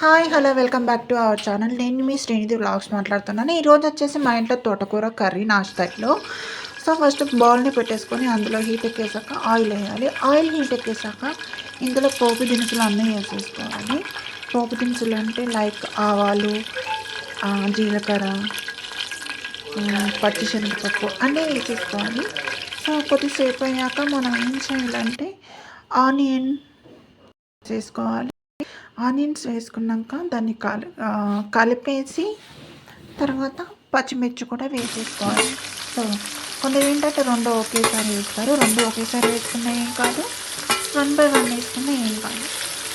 Hi hello welcome back to our channel. నేను మీ Srinidhi blogs మాట్లాడుతున్నాను. ఈరోజు వచ్చేసి మా ఇంట్లో తోటకూర కర్రీ నాస్తాయిలో సో ఫస్ట్ బౌల్ని పెట్టేసుకొని అందులో హీట్ ఎక్కేసాక ఆయిల్ వేయాలి. ఆయిల్ హీట్ ఎక్కేసాక ఇందులో పోపు దినుసులు అన్నీ వేసేసుకోవాలి. పోపు దినుసులు అంటే లైక్ ఆవాలు జీలకర్ర పచ్చి శనగపప్పు అన్నీ వేసేసుకోవాలి. సో కొద్దిసేపు అయ్యాక మనం ఏం చేయాలంటే ఆనియన్ చేసుకోవాలి ఆనియన్స్ వేసుకున్నాక దాన్ని కలి కలిపేసి తర్వాత పచ్చిమిర్చి కూడా వేసేసుకోవాలి. సో కొందరు ఏంటంటే రెండు ఒకేసారి వేస్తారు రెండు ఒకేసారి వేసుకున్నా ఏం కాదు వన్ బై వన్ వేసుకున్నా ఏం కాదు.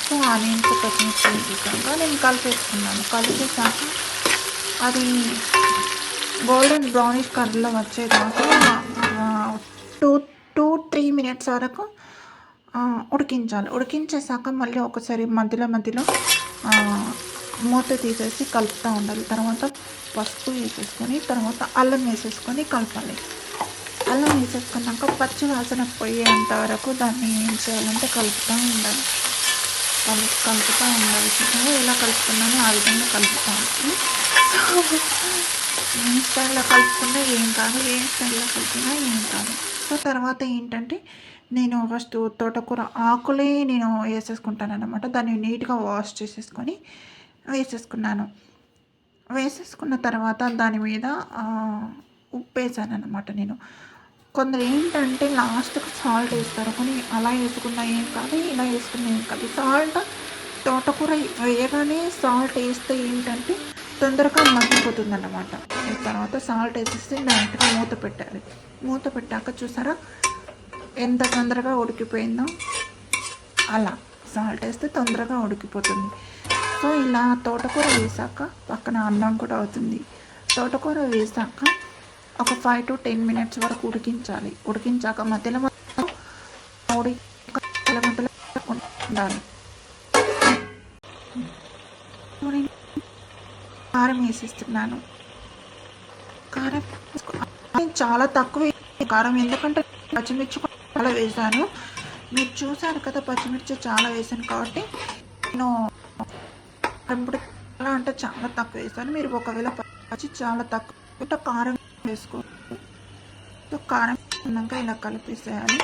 సో ఆనియన్స్ పచ్చిమిర్చి వేసేసాక నేను కలిపేసుకున్నాను. కలిపేసాక అది గోల్డెన్ బ్రౌనిష్ కలర్లో వచ్చేదాకా టూ టూ త్రీ మినిట్స్ వరకు ఉడికించాలి. ఉడికించేసాక మళ్ళీ ఒకసారి మధ్యలో మధ్యలో మూత తీసేసి కలుపుతూ ఉండాలి. తర్వాత పసుపు వేసేసుకొని తర్వాత అల్లం వేసేసుకొని కలపాలి. అల్లం వేసేసుకున్నాక పచ్చి వాసన పోయేంత వరకు దాన్ని ఏం చేయాలంటే కలుపుతూ ఉండాలి. కలు కలుపుతూ ఉండాలి. చూసారా? ఎలా కలుపుతున్నానో ఆ విధంగా కలుపుతాను సో ఏ స్టైల్లో కలుపుకున్నా ఏం కాదు ఏ స్టైల్లో కలిపినా ఏం కాదు. సో తర్వాత ఏంటంటే నేను ఫస్ట్ తోటకూర ఆకులే నేను వేసేసుకుంటాను అనమాట దాన్ని నీట్గా వాష్ చేసేసుకొని వేసేసుకున్నాను. వేసేసుకున్న తర్వాత దాని మీద ఉప్పు వేసాను అనమాట నేను. కొందరు ఏంటంటే లాస్ట్కి సాల్ట్ వేస్తారు. కానీ అలా వేసుకున్నా ఏం కాదు ఇలా వేసుకున్నా ఏం కాదు. సాల్ట్ తోటకూర వేయగానే సాల్ట్ వేస్తే ఏంటంటే తొందరగా మగ్గిపోతుంది అన్నమాట తర్వాత సాల్ట్ వేసేసి డైరెక్ట్గా మూత పెట్టాలి. మూత పెట్టాక చూసారా? ఎంత తొందరగా ఉడికిపోయిందో. అలా సాల్ట్ వేస్తే తొందరగా ఉడికిపోతుంది. సో ఇలా తోటకూర వేసాక పక్కన అన్నం కూడా అవుతుంది. తోటకూర వేసాక ఒక ఫైవ్ టు టెన్ మినిట్స్ వరకు ఉడికించాలి. ఉడికించాక మధ్యలో ఉడికి మధ్యలో ఉండాలి. కారం వేసిస్తున్నాను. కారం వేసుకో- నేను చాలా తక్కువ కారం ఎందుకంటే పచ్చిమిర్చి కూడా చాలా వేసాను. మీరు చూసారు కదా పచ్చిమిర్చి చాలా వేసాను కాబట్టి నేను ఇప్పుడు ఎలా అంటే చాలా తక్కువ వేసాను. మీరు ఒకవేళ పచ్చి చాలా తక్కువ కారం వేసుకో. సో కారం ఉన్నాక ఇలా కలిపేసేయాలి.